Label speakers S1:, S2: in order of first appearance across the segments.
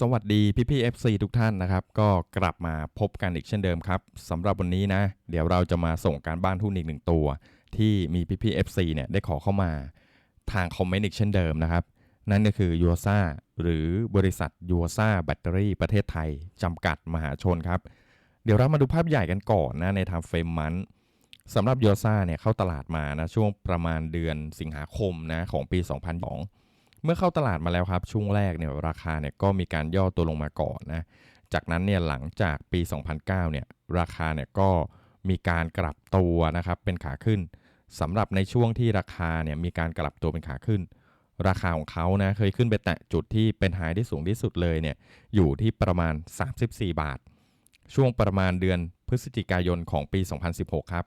S1: สวัสดีพี่พี่ FC ทุกท่านนะครับ ก็กลับมาพบกันอีกเช่นเดิมครับสำหรับวันนี้นะ เดี๋ยวเราจะมาส่งการบ้านหุ้นอีกหนึ่งตัว ที่มีพี่พี่ FC เนี่ยได้ขอเข้ามาทางคอมเมนต์อีกเช่นเดิมนะครับ นั่นก็คือยูซ่าหรือบริษัทยูซ่าแบตเตอรี่ประเทศไทย จำกัดมหาชนครับ เดี๋ยวเรามาดูภาพใหญ่กันก่อนนะในทางเฟรมมันสำหรับยูซ่าเนี่ยเข้าตลาดมานะช่วงประมาณเดือนสิงหาคมนะของปี 2002 เมื่อเข้าตลาดมาแล้วครับ ช่วงแรกเนี่ยราคาเนี่ยก็มีการย่อตัวลงมาก่อนนะ จากนั้นเนี่ยหลังจากปี 2009เนี่ยราคาเนี่ยก็มีการกลับตัวนะครับเป็นขาขึ้นสำหรับในช่วงที่ราคาเนี่ยมีการกลับตัวเป็นขาขึ้น ราคาของเขานะเคยขึ้นไปแตะจุดที่เป็นไฮที่สูงที่สุดเลยเนี่ยอยู่ที่ประมาณ 34 บาท ช่วงประมาณเดือนพฤศจิกายนของปี 2016 ครับ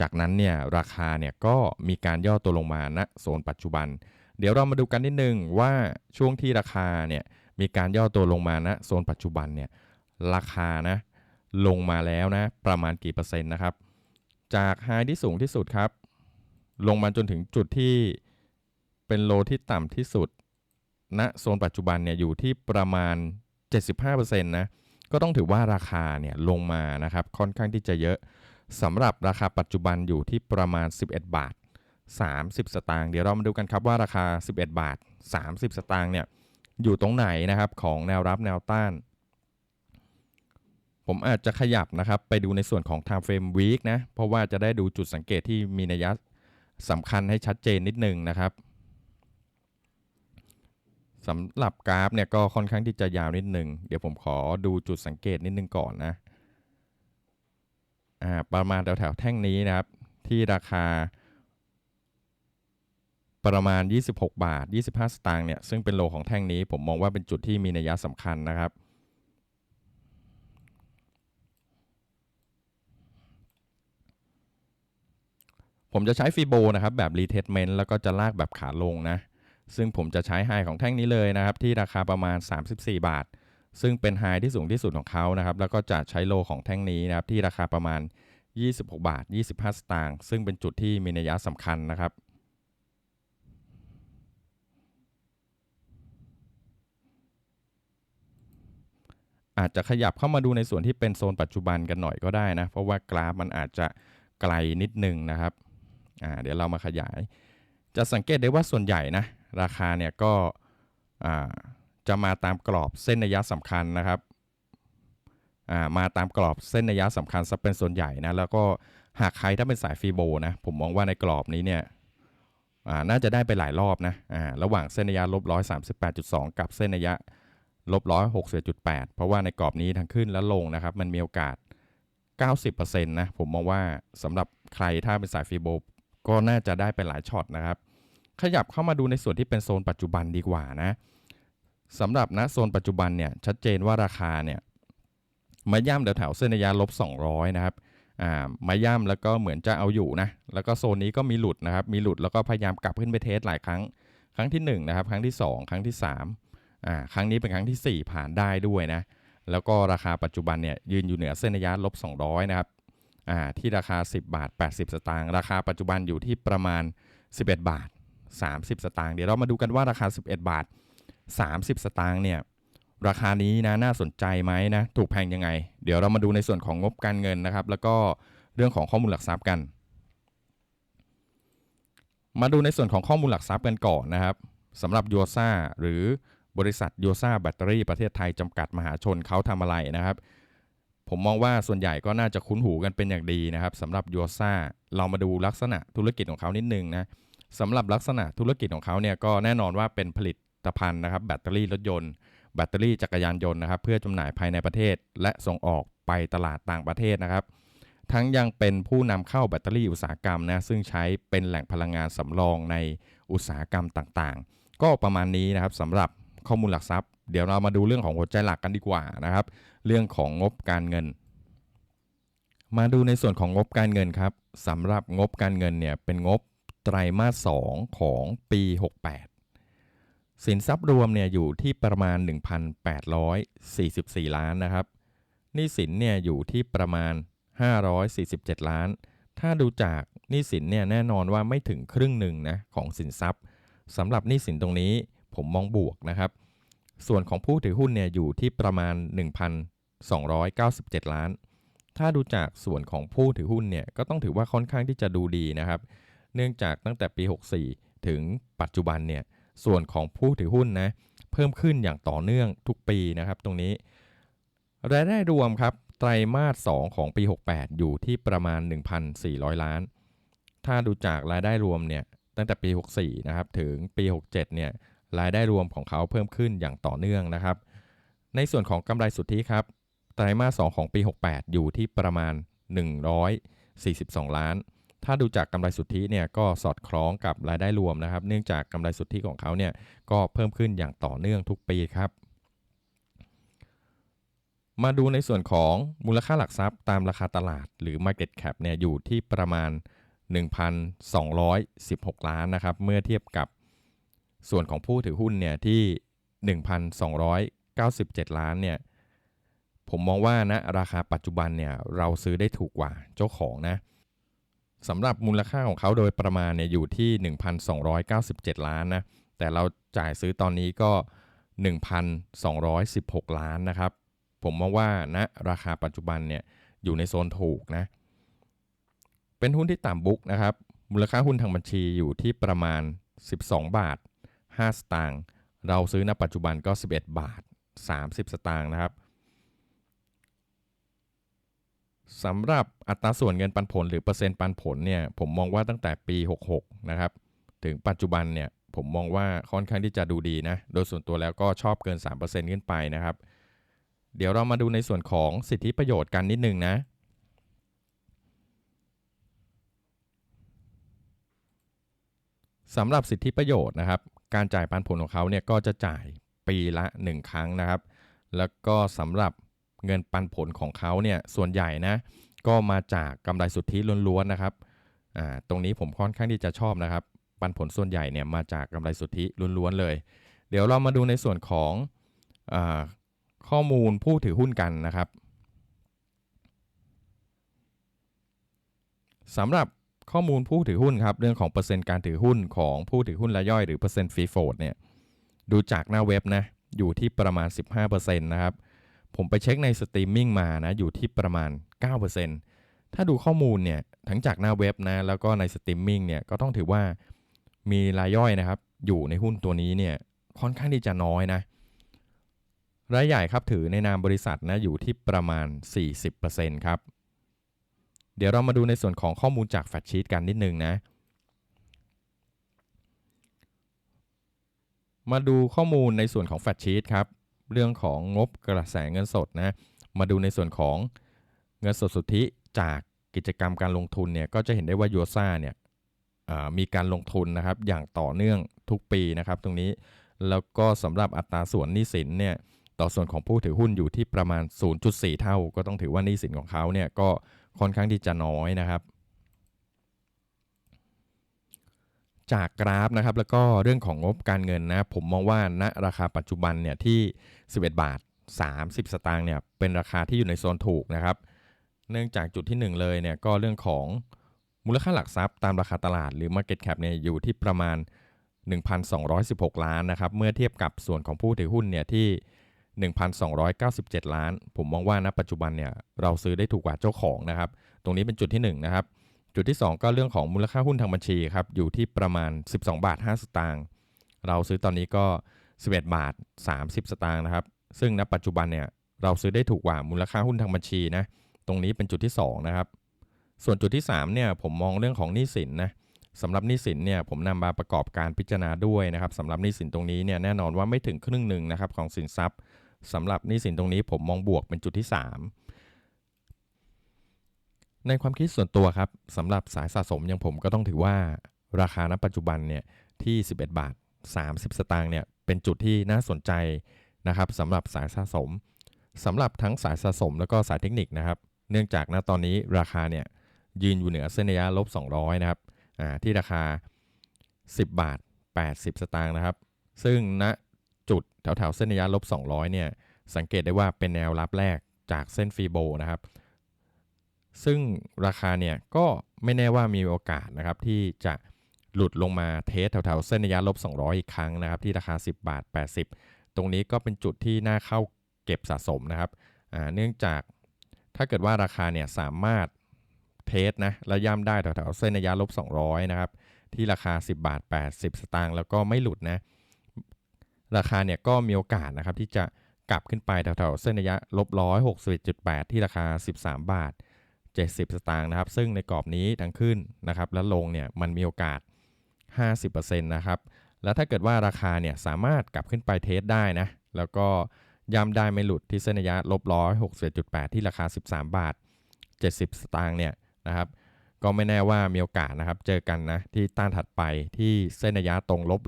S1: จากนั้นเนี่ยราคาเนี่ยก็มีการย่อตัวลงมาณโซนปัจจุบัน เดี๋ยวเรามาดูกันนิดนึงว่าช่วงที่ราคาเนี่ยมีการย่อตัวลงมาณโซนปัจจุบันเนี่ยราคานะลงมาแล้วนะประมาณกี่เปอร์เซ็นต์นะครับ จากไฮที่สูงที่สุดครับ ลงมาจนถึงจุดที่เป็นโลที่ต่ำที่สุดณโซนปัจจุบันเนี่ยอยู่ที่ประมาณ 75%นะก็ต้องถือว่าราคาเนี่ยลงมานะครับค่อนข้างที่จะเยอะสำหรับราคาปัจจุบันอยู่ที่ประมาณ 11 บาท 30 สตางค์เดี๋ยวเรามาดูกันครับว่าราคา 11 บาท 30 สตางค์เนี่ยอยู่ตรงไหนนะครับของแนวรับแนวต้าน ผมอาจจะขยับนะครับ ไปดูในส่วนของ time frame week นะ เพราะว่าจะได้ดูจุดสังเกตที่มีนัยสำคัญให้ชัดเจนนิดนึงนะครับสำหรับกราฟเนี่ยก็ค่อนข้างที่จะยาวนิดนึง เดี๋ยวผมขอดูจุดสังเกตนิดนึงก่อนนะอ่าประมาณแถวๆแท่งนี้นะครับ ที่ราคา ประมาณ 26 บาท 25 สตางค์เนี่ยซึ่งเป็นโลของแท่งนี้ผมมองว่าเป็นจุดที่มีนัยสำคัญนะครับ ผมจะใช้ฟีโบนะครับแบบรีเทสเมนต์แล้วก็จะลากแบบขาลงนะ ซึ่งผมจะใช้ไฮของแท่งนี้เลยนะครับ ที่ราคาประมาณ 34 บาท ซึ่งเป็นไฮที่สูงที่สุดของเขานะครับ แล้วก็จะใช้โลของแท่งนี้นะครับที่ราคาประมาณ 26 บาท 25 สตางค์ซึ่งเป็นจุดที่มีนัยสำคัญนะครับ อาจจะขยับเข้ามาดูในส่วนที่เป็นโซนปัจจุบันกันหน่อยก็ได้นะ เพราะว่ากราฟมันอาจจะไกลนิดนึงนะครับเดี๋ยวเรามาขยาย จะสังเกตได้ว่าส่วนใหญ่นะราคาเนี่ยก็จะมาตามกรอบเส้นระยะสำคัญนะครับมาตามกรอบเส้นระยะสำคัญซะเป็นส่วนใหญ่นะแล้วก็หากใครถ้าเป็นสายฟีโบนะผมมองว่าในกรอบนี้เนี่ยน่าจะได้ไปหลายรอบนะอ่าระหว่างเส้นระยะลบร้อยสามสิบแปดจุดสองกับเส้นระยะ ลบร้อยหกสิบจุดแปดเพราะว่าในกรอบนี้ทั้งขึ้นและลงนะครับ มันมีโอกาส 90%นะผมมองว่าสำหรับใครถ้าเป็นสายฟีโบก็น่าจะได้ไปหลายช็อตนะครับ ขยับเข้ามาดูในส่วนที่เป็นโซนปัจจุบันดีกว่านะสำหรับนะโซนปัจจุบันเนี่ยชัดเจนว่าราคาเนี่ยมาย่ำแถวๆเส้นระยะลบ200 นะครับอ่ามาย่ำแล้วก็เหมือนจะเอาอยู่นะ แล้วก็โซนนี้ก็มีหลุดนะครับ มีหลุดแล้วก็พยายามกลับขึ้นไปเทสหลายครั้ง ครั้งที่1นะครับ ครั้งที่ 2 ครั้งที่ 3 อ่าครั้งนี้เป็นครั้งที่ 4 ผ่านได้ด้วยนะ แล้วก็ราคาปัจจุบันเนี่ยยืนอยู่เหนือเส้นระยะลบ 200 นะครับอ่าที่ราคา 10 บาท 80 สตางค์ราคาปัจจุบันอยู่ที่ประมาณ 11 บาท 30 สตางค์เดี๋ยวเรามาดูกันว่าราคา 11 บาท 30 สตางค์เนี่ยราคานี้นะน่าสนใจไหมนะถูกแพงยังไง เดี๋ยวเรามาดูในส่วนของงบการเงินนะครับ แล้วก็เรื่องของข้อมูลหลักทรัพย์กัน มาดูในส่วนของข้อมูลหลักทรัพย์กันก่อนนะครับสำหรับยูซ่าหรือ บริษัทโยซ่าแบตเตอรี่ประเทศไทยจำกัดมหาชนเขาทำอะไรนะครับ ผมมองว่าส่วนใหญ่ก็น่าจะคุ้นหูกันเป็นอย่างดีนะครับสำหรับโยซ่าเรามาดูลักษณะธุรกิจของเขานิดนึงนะสำหรับลักษณะธุรกิจของเขาเนี่ยก็แน่นอนว่าเป็นผลิตภัณฑ์นะครับแบตเตอรี่รถยนต์แบตเตอรี่จักรยานยนต์นะครับ เพื่อจำหน่ายภายในประเทศ และส่งออกไปตลาดต่างประเทศนะครับ ทั้งยังเป็นผู้นำเข้าแบตเตอรี่อุตสาหกรรมนะซึ่งใช้เป็นแหล่งพลังงานสำรองในอุตสาหกรรมต่างๆ ก็ประมาณนี้นะครับสำหรับ ข้อมูลหลักทรัพย์ เดี๋ยวเรามาดูเรื่องของหัวใจหลักกันดีกว่านะครับ เรื่องของงบการเงิน มาดูในส่วนของงบการเงินครับสำหรับงบการเงินเนี่ยเป็นงบไตรมาส 2 ของปี 68 สินทรัพย์รวมเนี่ยอยู่ที่ประมาณ 1,844 ล้านนะครับหนี้สินเนี่ยอยู่ที่ประมาณ 547 ล้าน ถ้าดูจากหนี้สินเนี่ยแน่นอนว่าไม่ถึงครึ่งหนึ่งนะของสินทรัพย์สำหรับหนี้สินตรงนี้ ผมมองบวกนะครับ ส่วนของผู้ถือหุ้นเนี่ยอยู่ที่ประมาณ 1,297 ล้าน ถ้าดูจากส่วนของผู้ถือหุ้นเนี่ยก็ต้องถือว่าค่อนข้างที่จะดูดีนะครับ เนื่องจากตั้งแต่ปี 64 ถึงปัจจุบันเนี่ยส่วนของผู้ถือหุ้นนะเพิ่มขึ้นอย่างต่อเนื่องทุกปีนะครับตรงนี้ รายได้รวมครับไตรมาส 2 ของปี 68 อยู่ที่ประมาณ 1,400 ล้าน ถ้าดูจากรายได้รวมเนี่ยตั้งแต่ปี 64 นะครับ ถึงปี 67 เนี่ย รายได้รวมของเขาเพิ่มขึ้นอย่างต่อเนื่องนะครับ ในส่วนของกำไรสุทธิครับไตรมาส 2 ของปี 68 อยู่ที่ประมาณ 142 ล้าน ถ้าดูจากกำไรสุทธิเนี่ยก็สอดคล้องกับรายได้รวมนะครับ เนื่องจากกำไรสุทธิของเขาเนี่ยก็เพิ่มขึ้นอย่างต่อเนื่องทุกปีครับ มาดูในส่วนของมูลค่าหลักทรัพย์ตามราคาตลาด หรือ Market Cap เนี่ยอยู่ที่ประมาณ 1,216 ล้านนะครับ เมื่อเทียบกับ ส่วนของผู้ถือหุ้นเนี่ยที่ 1,297 ล้านเนี่ยผมมองว่านะราคาปัจจุบันเนี่ยเราซื้อได้ถูกกว่าเจ้าของนะสำหรับมูลค่าของเขาโดยประมาณเนี่ยอยู่ที่ 1,297 ล้านนะแต่เราจ่ายซื้อตอนนี้ก็ 1,216 ล้านนะครับ ผมมองว่านะราคาปัจจุบันเนี่ยอยู่ในโซนถูกนะเป็นหุ้นที่ต่ำบุ๊กนะครับ มูลค่าหุ้นทางบัญชีอยู่ที่ประมาณ 12 บาท 5 สตางค์เราซื้อณปัจจุบันก็ 11 บาท 30 สตางค์นะครับสำหรับอัตราส่วนเงินปันผลหรือเปอร์เซ็นต์ปันผลเนี่ยผมมองว่าตั้งแต่ปี 66 นะครับ ถึงปัจจุบันเนี่ยผมมองว่าค่อนข้างที่จะดูดีนะ โดยส่วนตัวแล้วก็ชอบเกิน 3%ขึ้นไปนะครับ เดี๋ยวเรามาดูในส่วนของสิทธิประโยชน์กันนิดนึงนะ สำหรับสิทธิประโยชน์นะครับ การจ่ายปันผลของเขาเนี่ยก็จะจ่ายปีละ 1 ครั้งนะครับ แล้วก็สำหรับเงินปันผลของเขาเนี่ยส่วนใหญ่นะก็มาจากกำไรสุทธิล้วนๆนะครับอ่าตรงนี้ผมค่อนข้างที่จะชอบนะครับ ปันผลส่วนใหญ่เนี่ยมาจากกำไรสุทธิล้วนๆเลย เดี๋ยวเรามาดูในส่วนของอาข้อมูลผู้ถือหุ้นกันนะครับสำหรับ ข้อมูลผู้ถือหุ้นครับเรื่องของเปอร์เซ็นต์การถือหุ้นของผู้ถือหุ้นรายย่อยหรือเปอร์เซ็นต์ฟรีโฟดเนี่ยดูจากหน้าเว็บนะอยู่ที่ประมาณ 15%นะครับผมไปเช็คในสตรีมมิ่งมานะอยู่ที่ประมาณ 9%ถ้าดูข้อมูลเนี่ยทั้งจากหน้าเว็บนะแล้วก็ในสตรีมมิ่งเนี่ยก็ต้องถือว่ามีรายย่อยนะครับ อยู่ในหุ้นตัวนี้เนี่ยค่อนข้างที่จะน้อยนะรายใหญ่ครับถือในนามบริษัทนะอยู่ที่ประมาณ 40%ครับ เดี๋ยวเรามาดูในส่วนของข้อมูลจากแฟชชีตกันนิดนึงนะ มาดูข้อมูลในส่วนของแฟชชีตครับ เรื่องของงบกระแสเงินสดนะ มาดูในส่วนของเงินสดสุทธิจากกิจกรรมการลงทุนเนี่ยก็จะเห็นได้ว่ายูซ่าเนี่ยมีการลงทุนนะครับอย่างต่อเนื่องทุกปีนะครับตรงนี้แล้วก็สำหรับอัตราส่วนหนี้สินเนี่ยต่อส่วนของผู้ถือหุ้นอยู่ที่ประมาณ 0.4 เท่า ก็ต้องถือว่าหนี้สินของเขาเนี่ยก็ ค่อนข้างที่จะน้อยนะครับ จากกราฟนะครับแล้วก็เรื่องของงบการเงินนะผมมองว่าณราคาปัจจุบันเนี่ยที่ 11 บาท 30 สตางค์เนี่ยเป็นราคาที่อยู่ในโซนถูกนะครับ เนื่องจากจุดที่ 1 เลยเนี่ยก็เรื่องของมูลค่าหลักทรัพย์ตามราคาตลาดหรือ Market Cap เนี่ยอยู่ที่ประมาณ 1,216 ล้านนะครับ เมื่อเทียบกับส่วนของผู้ถือหุ้นเนี่ยที่ 1,297 ล้าน ผมมองว่าณปัจจุบันเนี่ยเราซื้อได้ถูกกว่าเจ้าของนะครับ ตรงนี้เป็นจุดที่1นะครับ จุดที่ 2 ก็เรื่องของมูลค่าหุ้นทางบัญชีครับอยู่ที่ประมาณ 12 บาท 5 สตางค์เราซื้อตอนนี้ก็ 11 บาท 30 สตางค์นะครับ ซึ่งณปัจจุบันเนี่ยเราซื้อได้ถูกกว่ามูลค่าหุ้นทางบัญชีนะตรงนี้เป็นจุดที่ 2 นะครับ ส่วนจุดที่3เนี่ยผมมองเรื่องของหนี้สินนะสำหรับหนี้สินเนี่ยผมนำมาประกอบการพิจารณาด้วยนะครับสำหรับหนี้สินตรงนี้เนี่ยแน่นอนว่าไม่ถึงครึ่งหนึ่งนะครับของสินทรัพย์ สำหรับหนี้สินตรงนี้ผมมองบวกเป็นจุดที่ 3 ในความคิดส่วนตัวครับสำหรับสายสะสมอย่างผมก็ต้องถือว่าราคาณปัจจุบันเนี่ยที่ 11 บาท 30 สตางค์เนี่ยเป็นจุดที่น่าสนใจนะครับสำหรับสายสะสมสำหรับทั้งสายสะสมแล้วก็สายเทคนิคนะครับ เนื่องจากณตอนนี้ราคาเนี่ยยืนอยู่เหนือเส้นระยะลบ 200 นะครับที่ราคา 10 บาท 80 สตางค์นะครับ ซึ่งณ จุดแถวๆเส้นระยะลบ200เนี่ยสังเกตได้ว่าเป็นแนวรับแรกจากเส้นฟีโบนะครับ ซึ่งราคาเนี่ยก็ไม่แน่ว่ามีโอกาสนะครับที่จะหลุดลงมาเทสแถวๆเส้นระยะลบ 200 อีกครั้งนะครับ ที่ราคา 10 บาท 80 ตรงนี้ก็เป็นจุดที่น่าเข้าเก็บสะสมนะครับเนื่องจากถ้าเกิดว่าราคาเนี่ยสามารถเทสนะและย่ำได้แถวๆเส้นระยะลบ 200 นะครับ ที่ราคา 10 บาท 80 สตางค์แล้วก็ไม่หลุดนะ ราคาเนี่ยก็มีโอกาสนะครับที่จะกลับขึ้นไปแถวๆเส้นระยะลบ161.8ที่ราคา 13 บาท 70 สตางค์นะครับ ซึ่งในกรอบนี้ทั้งขึ้นนะครับและลงเนี่ยมันมีโอกาส 50%นะครับ แล้วถ้าเกิดว่าราคาเนี่ยสามารถกลับขึ้นไปเทสได้นะ แล้วก็ย้ำได้ไม่หลุดที่เส้นระยะลบ161.8ที่ราคา 13 บาท 70 สตางค์เนี่ยนะครับ ก็ไม่แน่ว่ามีโอกาสนะครับ เจอกันนะ ที่ต้านถัดไปที่เส้นระยะตรงลบ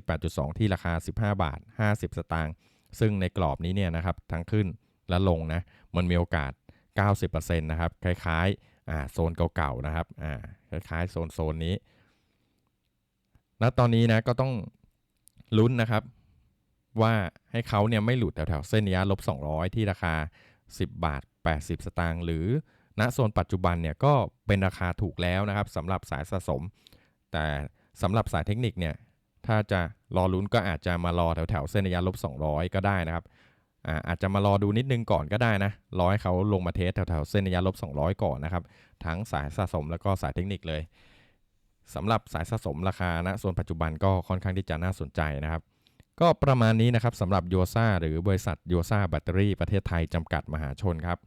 S1: 138.2 ที่ราคา 15 บาท 50 สตางค์ซึ่งในกรอบนี้เนี่ยนะครับทั้งขึ้นและลงนะ มันมีโอกาส 90%นะครับ คล้ายๆอ่าโซนเก่าๆนะครับอ่าคล้ายๆโซนโซนนี้ณตอนนี้นะก็ต้องลุ้นนะครับ ว่าให้เขาเนี่ยไม่หลุดแถวๆเส้นระยะลบ 200 ที่ราคา 10 บาท 80 สตางค์หรือ ณโซนปัจจุบันเนี่ยก็เป็นราคาถูกแล้วนะครับสำหรับสายสะสม แต่สำหรับสายเทคนิคเนี่ยถ้าจะรอลุ้นก็อาจจะมารอแถวแถวเส้นระยะลบ 200 ก็ได้นะครับอาจจะมารอดูนิดนึงก่อนก็ได้นะ รอให้เขาลงมาเทสแถวแถวๆเส้นระยะลบ 200 ก่อนนะครับ ทั้งสายสะสมแล้วก็สายเทคนิคเลยสำหรับสายสะสมราคาณโซนปัจจุบันก็ค่อนข้างที่จะน่าสนใจนะครับ ก็ประมาณนี้นะครับสำหรับโยซ่าหรือบริษัทโยซ่าแบตเตอรี่ประเทศไทยจำกัดมหาชนครับ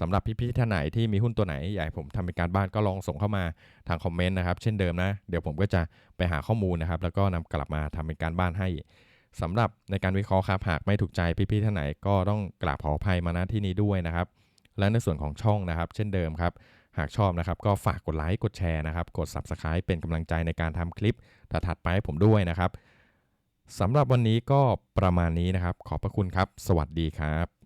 S1: สำหรับพี่ๆท่านไหนที่มีหุ้นตัวไหนอยากให้ผมทำเป็นการบ้านก็ลองส่งเข้ามาทางคอมเมนต์นะครับ เช่นเดิมนะ เดี๋ยวผมก็จะไปหาข้อมูลนะครับ แล้วก็นำกลับมาทำเป็นการบ้านให้สำหรับในการวิเคราะห์ครับหากไม่ถูกใจพี่ๆท่านไหนก็ต้องกราบขออภัยมาณที่นี้ด้วยนะครับ และในส่วนของช่องนะครับ เช่นเดิมครับ หากชอบนะครับ ก็ฝากกดไลค์กดแชร์นะครับ กด Subscribe เป็นกำลังใจในการทำคลิปถัดๆไปให้ผมด้วยนะครับสำหรับวันนี้ก็ประมาณนี้นะครับ ขอบพระคุณครับ สวัสดีครับ